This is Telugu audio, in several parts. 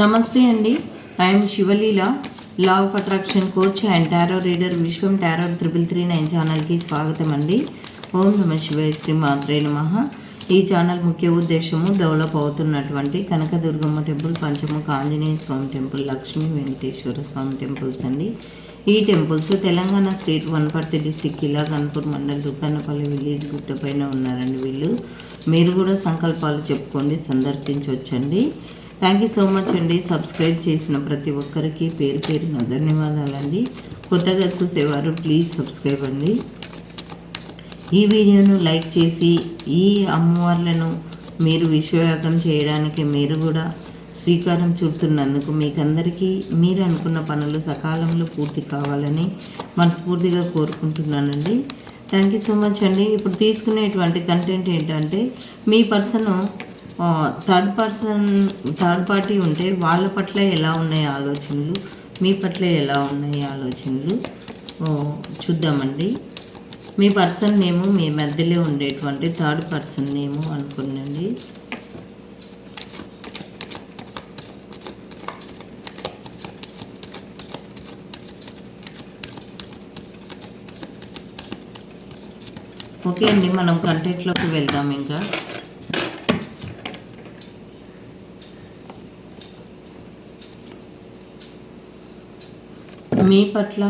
నమస్తే అండి. I'm Sivaleela law of attraction coach and tarot reader Viswam tarot triple three nine ఛానల్కి స్వాగతం అండి. ఓం నమ శివాయ శ్రీ మాత్రే నమ. ఈ ఛానల్ ముఖ్య ఉద్దేశము డెవలప్ అవుతున్నటువంటి Kanakadurgamma temple Panchamukha Anjaneya Swamy temple Lakshmi Venkateswara Swamy temples అండి. ఈ temples Telangana state Wanaparthy district ఇలా గన్పూర్ మండల్ దుకాణపల్లి విలేజ్ గుట్టపైన ఉన్నారండి వీళ్ళు. మీరు కూడా సంకల్పాలు చెప్పుకోండి సందర్శించవచ్చండి థ్యాంక్ యూ సో మచ్ అండి. సబ్స్క్రైబ్ చేసిన ప్రతి ఒక్కరికి పేరు పేరున ధన్యవాదాలండి. కొత్తగా చూసేవారు ప్లీజ్ సబ్స్క్రైబ్ అండి. ఈ వీడియోను లైక్ చేసి ఈ అమ్మవార్లను మీరు విశ్వవ్యాప్తం చేయడానికి మీరు కూడా శ్రీకారం చుడుతున్నందుకు మీకందరికీ మీరు అనుకున్న పనులు సకాలంలో పూర్తి కావాలని మనస్ఫూర్తిగా కోరుకుంటున్నానండి. థ్యాంక్ యూ సో మచ్ అండి. ఇప్పుడు తీసుకునేటువంటి కంటెంట్ ఏంటంటే మీ person third person third party ఉంటే వాళ్ళ పట్ల ఎలా ఉన్నాయి ఆలోచనలు? మీ పట్ల ఎలా ఉన్నాయి ఆలోచనలు? చూద్దామండి. మీ పర్సన్ నేము మీ మధ్యలో ఉండేటువంటి థర్డ్ పర్సన్ నేము అనుకునండి. ఓకే అండి మనం కంటెంట్లోకి వెళ్దాం ఇంకా. మీ పట్ల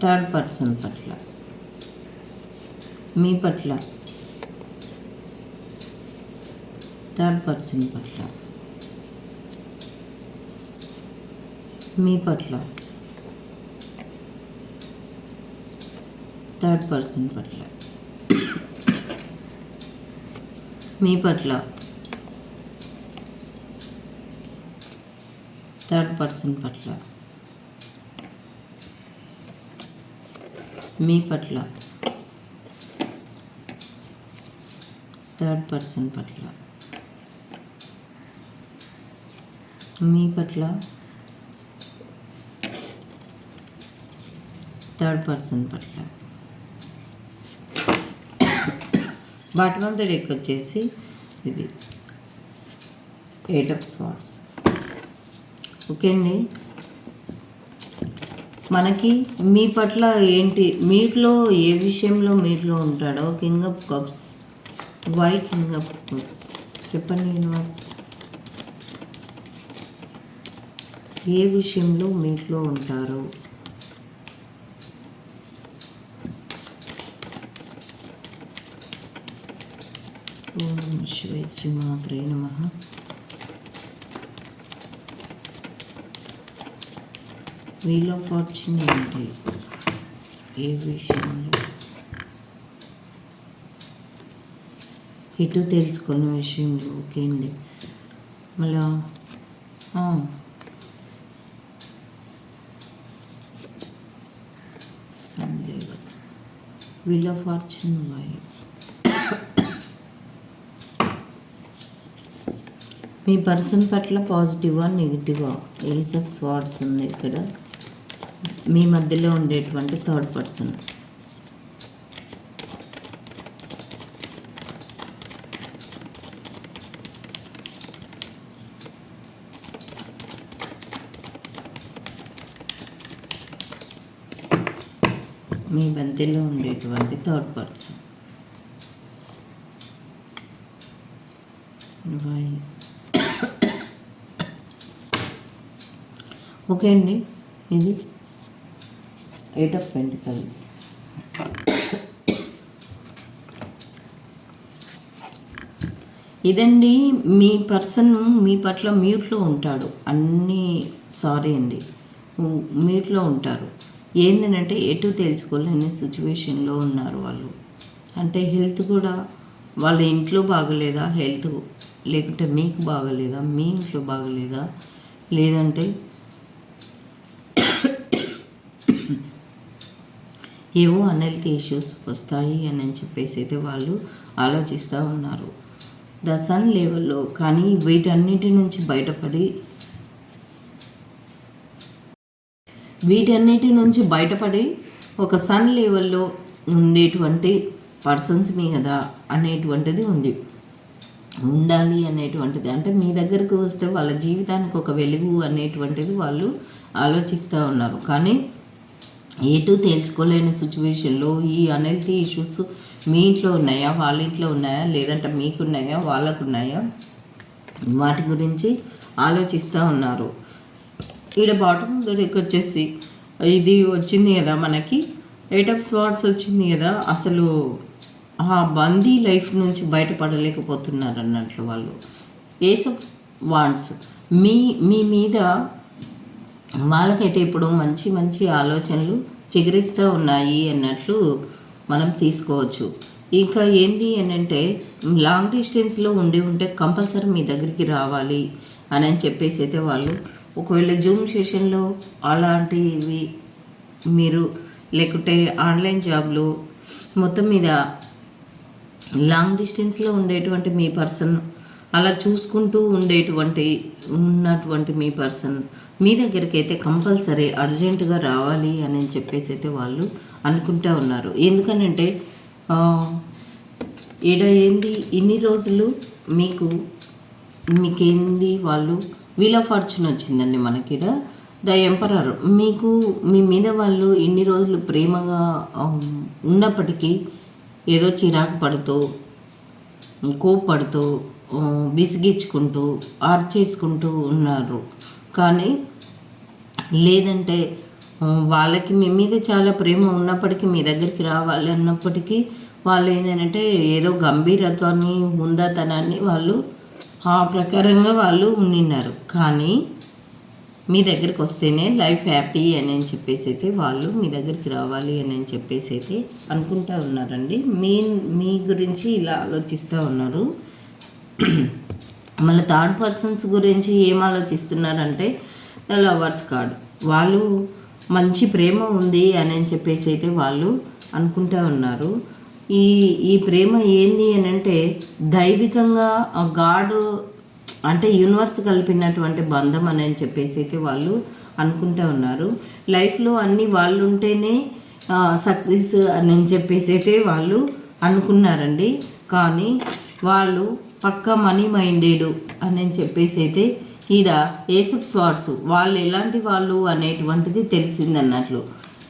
థర్డ్ పర్సన్ పట్ల మీ పట్ల థర్డ్ పర్సన్ పట్ల మీ పట్ల థర్డ్ పర్సన్ పట్ల మీ పట్ల థర్డ్ పర్సన్ పట్ల. మీ పట్ల. థర్డ్ పర్సన్ పట్ల. మీ పట్ల. థర్డ్ పర్సన్ పట్ల. బాటమ్ ఆఫ్ ద డెక్ వచ్చేసి ఇది. ఎయిట్ ఆఫ్ స్వాట్స్ ఓకే అండి మనకి మీ పట్ల ఏంటి మీట్లో ఏ విషయంలో మీట్లో ఉంటాడో king of cups why king of cups? చెప్పండి యూనివర్స్. ఏ విషయంలో మీట్లో ఉంటారు? ఓం శివై శ్రీమాత్రే నమ. వీల్ ఆఫ్ ఫార్చ్యూన్ ఏంటి? ఏ విషయంలో? ఎటు తెలుసుకున్న విషయంలో ఓకే అండి. మళ్ళా సందేవ వీల్ ఆఫ్ ఫార్చ్యూన్ వై. మీ పర్సన్ పట్ల పాజిటివా నెగిటివా? ఏజ్ ఆఫ్ స్వార్డ్స్ ఉంది ఇక్కడ. మీ మధ్యలో ఉండేటువంటి థర్డ్ పర్సన్ మీ మధ్యలో ఉండేటువంటి థర్డ్ పర్సన్ వై ఓకే అండి? ఇది? ఎయిట్ ఆఫ్ పెంటికల్స్ ఇదండి మీ పర్సన్ మీ పట్ల మ్యూట్లో ఉంటాడు. అన్నీ సారీ అండి. మ్యూట్లో ఉంటారు. ఏంటంటే ఎటు తెలుసుకోలేని సిచ్యువేషన్లో ఉన్నారు వాళ్ళు. అంటే హెల్త్ కూడా వాళ్ళ ఇంట్లో బాగలేదా? హెల్త్ లేకుంటే మీకు బాగలేదా? మీ ఇంట్లో బాగలేదా? లేదంటే ఏవో అన్హెల్తీ ఇష్యూస్ వస్తాయి అని చెప్పేసి అయితే వాళ్ళు ఆలోచిస్తూ ఉన్నారు. ద సన్ లెవెల్లో కానీ వీటన్నిటి నుంచి బయటపడి వీటన్నిటి నుంచి బయటపడి ఒక సన్ లెవెల్లో ఉండేటువంటి పర్సన్స్ మీద అనేటువంటిది ఉంది. ఉండాలి అనేటువంటిది. అంటే మీ దగ్గరకు వస్తే వాళ్ళ జీవితానికి ఒక వెలుగు అనేటువంటిది వాళ్ళు ఆలోచిస్తూ ఉన్నారు. కానీ ఎటు తేల్చుకోలేని సిచ్యువేషన్లో ఈ అనెల్తీ ఇష్యూస్ మీ ఇంట్లో ఉన్నాయా? వాళ్ళ ఇంట్లో ఉన్నాయా? లేదంటే మీకున్నాయా? వాళ్ళకున్నాయా? వాటి గురించి ఆలోచిస్తూ ఉన్నారు. ఈడ బాటమ్ దగ్గరికి వచ్చేసి ఇది వచ్చింది కదా మనకి? ఎయిట్ ఆఫ్ స్వాట్స్ వచ్చింది కదా? అసలు ఆ బందీ లైఫ్ నుంచి బయటపడలేకపోతున్నారు అన్నట్లు వాళ్ళు. Ace of wands? మీ మీ మీద వాళ్ళకైతే ఇప్పుడు మంచి మంచి ఆలోచనలు చిగురిస్తూ ఉన్నాయి అన్నట్లు మనం తీసుకోవచ్చు. ఇంకా ఏంది అని అంటే లాంగ్ డిస్టెన్స్లో ఉండి ఉంటే కంపల్సరీ మీ దగ్గరికి రావాలి అని అని చెప్పేసి అయితే వాళ్ళు ఒకవేళ జూమ్ సెషన్లో అలాంటివి మీరు లేకుంటే ఆన్లైన్ జాబ్లు మొత్తం మీద లాంగ్ డిస్టెన్స్లో ఉండేటువంటి మీ పర్సన్ అలా చూసుకుంటూ ఉండేటువంటి ఉన్నటువంటి మీ పర్సన్ మీ దగ్గరికి అయితే కంపల్సరీ అర్జెంటుగా రావాలి అని చెప్పేసి అయితే వాళ్ళు అనుకుంటా ఉన్నారు. ఎందుకనంటే ఈడ ఏంది ఇన్ని రోజులు మీకు మీకేంది వాళ్ళు? వీల్ ఆఫ్ ఫార్చ్యూన్ వచ్చిందండి మనకి ద ఎంపరర్ మీకు మీ మీద వాళ్ళు ఇన్ని రోజులు ప్రేమగా ఉన్నప్పటికీ ఏదో చిరాకు పడుతూ కోప్పడుతూ విసిగించుకుంటూ విసిగించుకుంటూ ఆర్చేసుకుంటూ ఉన్నారు. కానీ లేదంటే వాళ్ళకి మీ మీద చాలా ప్రేమ ఉన్నప్పటికీ మీ దగ్గరికి రావాలి అన్నప్పటికీ వాళ్ళు ఏంటంటే ఏదో గంభీరత్వాన్ని ఉందాతనాన్ని వాళ్ళు ఆ ప్రకారంగా వాళ్ళు ఉండినారు. కానీ మీ దగ్గరికి వస్తేనే లైఫ్ హ్యాపీ అని అని చెప్పేసి అయితే వాళ్ళు మీ దగ్గరికి రావాలి అని అని చెప్పేసి అయితే అనుకుంటా ఉన్నారండి. మీ మీ గురించి ఇలా ఆలోచిస్తూ ఉన్నారు. మళ్ళీ థర్డ్ పర్సన్స్ గురించి ఏం ఆలోచిస్తున్నారంటే ద లవర్స్ కార్డ్. వాళ్ళు మంచి ప్రేమ ఉంది అని చెప్పేసి అయితే వాళ్ళు అనుకుంటూ ఉన్నారు. ఈ ఈ ప్రేమ ఏంది అని అంటే దైవికంగా గాడ్ అంటే యూనివర్స్ కలిపినటువంటి బంధం అని చెప్పేసి అయితే వాళ్ళు అనుకుంటూ ఉన్నారు. లైఫ్లో అన్నీ వాళ్ళు ఉంటేనే సక్సెస్ అని చెప్పేసి అయితే వాళ్ళు అనుకున్నారండి. కానీ వాళ్ళు పక్క మనీ మైండెడ్ అని చెప్పేసి అయితే ఈడ ఏసప్ స్వాట్స్ వాళ్ళు ఎలాంటి వాళ్ళు అనేటువంటిది తెలిసిందన్నట్లు.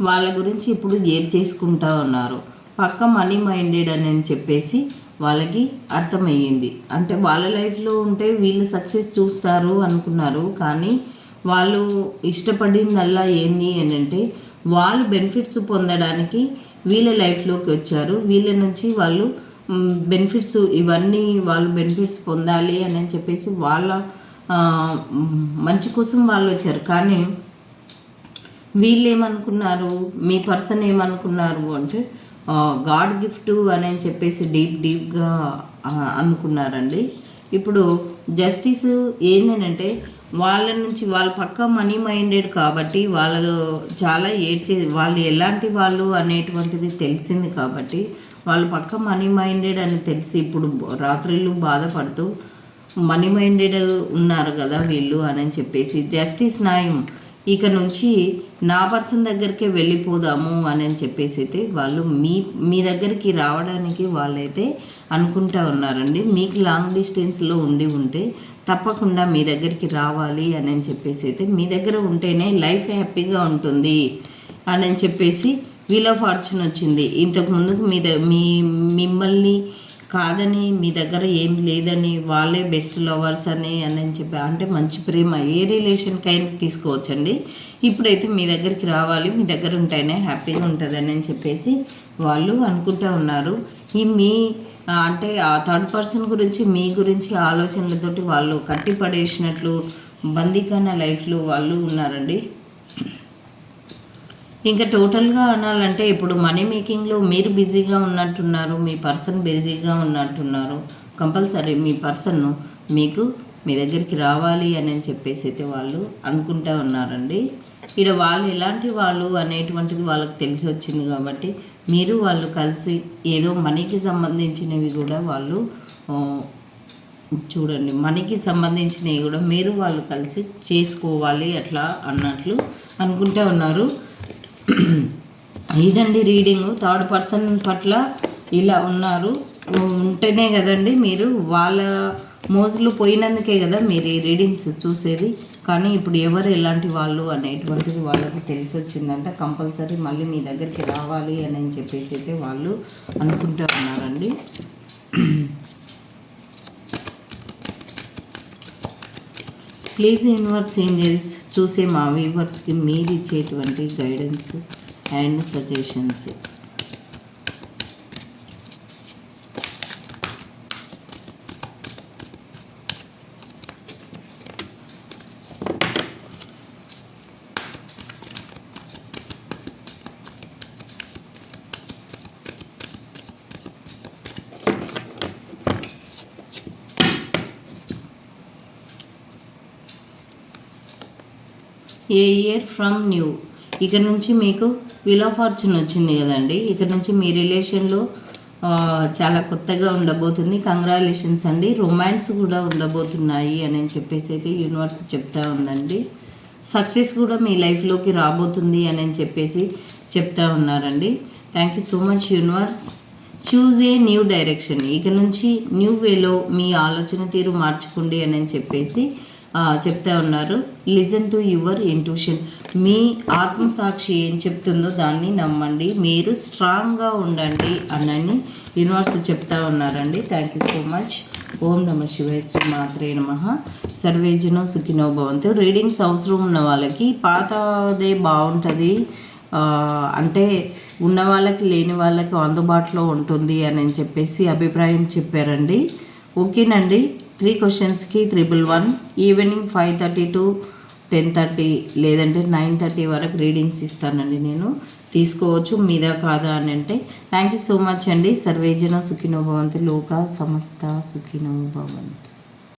వాళ్ళ గురించి ఇప్పుడు ఏం చేసుకుంటా ఉన్నారు? పక్క మనీ మైండెడ్ అని అని చెప్పేసి వాళ్ళకి అర్థమయ్యింది. అంటే వాళ్ళ లైఫ్లో ఉంటే వీళ్ళు సక్సెస్ చూస్తారు అనుకున్నారు. కానీ వాళ్ళు ఇష్టపడిందల్లా ఏంది అని అంటే వాళ్ళు బెనిఫిట్స్ పొందడానికి వీళ్ళ లైఫ్లోకి వచ్చారు. వీళ్ళ నుంచి వాళ్ళు బెనిఫిట్స్ ఇవన్నీ వాళ్ళు బెనిఫిట్స్ పొందాలి అని చెప్పేసి వాళ్ళ మంచి కోసం వాళ్ళు వచ్చారు. కానీ వీళ్ళు ఏమనుకున్నారు? మీ పర్సన్ ఏమనుకున్నారు అంటే గాడ్ గిఫ్ట్ అని అని చెప్పేసి డీప్ డీప్గా అనుకున్నారండి. ఇప్పుడు జస్టిస్ ఏంటంటే వాళ్ళ నుంచి వాళ్ళ పక్క మనీ మైండెడ్ కాబట్టి వాళ్ళు చాలా ఏడ్చే వాళ్ళు ఎలాంటి వాళ్ళు అనేటువంటిది తెలిసింది కాబట్టి వాళ్ళు పక్క మనీ మైండెడ్ అని తెలిసి ఇప్పుడు రాత్రిళ్ళు బాధపడుతూ మనీ మైండెడ్ ఉన్నారు కదా వీళ్ళు అని చెప్పేసి జస్టిస్ న్యాయం ఇక నుంచి నా పర్సన్ దగ్గరికే వెళ్ళిపోదాము అని అని చెప్పేసి అయితే వాళ్ళు మీ మీ దగ్గరికి రావడానికి వాళ్ళైతే అనుకుంటా ఉన్నారండి. మీకు లాంగ్ డిస్టెన్స్లో ఉండి ఉంటే తప్పకుండా మీ దగ్గరికి రావాలి అని అని చెప్పేసి అయితే మీ దగ్గర ఉంటేనే లైఫ్ హ్యాపీగా ఉంటుంది అని చెప్పేసి వీల్ ఆఫ్ ఫార్చ్యూన్ వచ్చింది. ఇంతకు ముందుకు మీ ద- మీ మిమ్మల్ని కాదని మీ దగ్గర ఏం లేదని వాళ్ళే బెస్ట్ లవర్స్ అని అని చెప్పి అంటే మంచి ప్రేమ ఏ రిలేషన్కైనా తీసుకోవచ్చండి. ఇప్పుడైతే మీ దగ్గరికి రావాలి మీ దగ్గర ఉంటేనే హ్యాపీగా ఉంటుందని అని చెప్పేసి వాళ్ళు అనుకుంటూ ఉన్నారు. ఈ మీ అంటే ఆ థర్డ్ పర్సన్ గురించి మీ గురించి ఆలోచనలతోటి వాళ్ళు కట్టి పడేసినట్లు బందీకాన లైఫ్లో వాళ్ళు ఉన్నారండి. ఇంకా టోటల్గా అనాలంటే ఇప్పుడు మనీ మేకింగ్లో మీరు బిజీగా ఉన్నట్టున్నారు మీ పర్సన్ బిజీగా ఉన్నట్టున్నారు కంపల్సరీ మీ పర్సన్ మీకు మీ దగ్గరికి రావాలి అని చెప్పేసి అయితే వాళ్ళు అనుకుంటా ఉన్నారండి. ఇక్కడ వాళ్ళు ఎలాంటి వాళ్ళు అనేటువంటిది వాళ్ళకి తెలిసి వచ్చింది కాబట్టి మీరు వాళ్ళు కలిసి ఏదో మనీకి సంబంధించినవి కూడా వాళ్ళు చూడండి మనీకి సంబంధించినవి కూడా మీరు వాళ్ళు కలిసి చేసుకోవాలి అట్లా అన్నట్లు అనుకుంటూ ఉన్నారు. ఇదండి రీడింగ్. థర్డ్ పర్సన్ పట్ల ఇలా ఉన్నారు. ఉంటేనే కదండి మీరు వాళ్ళ మోజులు పోయినందుకే కదా మీరు ఈ రీడింగ్స్ చూసేది. కానీ ఇప్పుడు ఎవరు ఎలాంటి వాళ్ళు అనేటువంటిది వాళ్ళకి తెలిసి వచ్చిందంట కంపల్సరీ మళ్ళీ మీ దగ్గరికి రావాలి అని అని చెప్పేసి అయితే వాళ్ళు అనుకుంటూ ఉన్నారండి. ప్లీజ్ యూనివర్స్ ఏంజల్స్ చూసే మా వీవర్స్కి మీరు ఇచ్చేటువంటి guidance and suggestions a year from new ఇక్కడ నుంచి మీకు విల్ ఆఫ్ ఫార్చ్యూన్ వచ్చింది కదండి. ఇక్కడ నుంచి మీ రిలేషన్లో చాలా కొత్తగా ఉండబోతుంది. కంగ్రాచులేషన్స్ అండి. రొమాన్స్ కూడా ఉండబోతున్నాయి అని చెప్పేసి అయితే యూనివర్స్ చెప్తా ఉందండి. సక్సెస్ కూడా మీ లైఫ్లోకి రాబోతుంది అని చెప్పేసి చెప్తా ఉన్నారండి. Thank you so much universe choose a new direction ఇక నుంచి న్యూ వేలో మీ ఆలోచన తీరు మార్చుకోండి అని చెప్పేసి చెప్తా ఉన్నారు. లిజన్ టు యువర్ ఇంట్యూషన్ మీ ఆత్మసాక్షి ఏం చెప్తుందో దాన్ని నమ్మండి. మీరు స్ట్రాంగ్గా ఉండండి అనని యూనివర్స్ చెప్తా ఉన్నారండి. థ్యాంక్ యూ సో మచ్ ఓం నమ శివాయ శ్రీ మాత్రే నమ. సర్వేజనో సుఖినో భవంతు. రీడింగ్స్ అవసరం ఉన్న వాళ్ళకి పాతదే బాగుంటుంది. అంటే ఉన్న వాళ్ళకి లేని వాళ్ళకి అందుబాటులో ఉంటుంది అని చెప్పేసి అభిప్రాయం చెప్పారండి. ఓకేనండి. త్రీ క్వశ్చన్స్కి triple one evening five thirty to ten thirty లేదంటే నైన్ థర్టీ వరకు రీడింగ్స్ ఇస్తానండి నేను. తీసుకోవచ్చు మీదా కాదా అని అంటే. థ్యాంక్ యూ సో మచ్ అండి. సర్వేజన సుఖినో భవంతు లోక సమస్త సుఖినో భవంతు.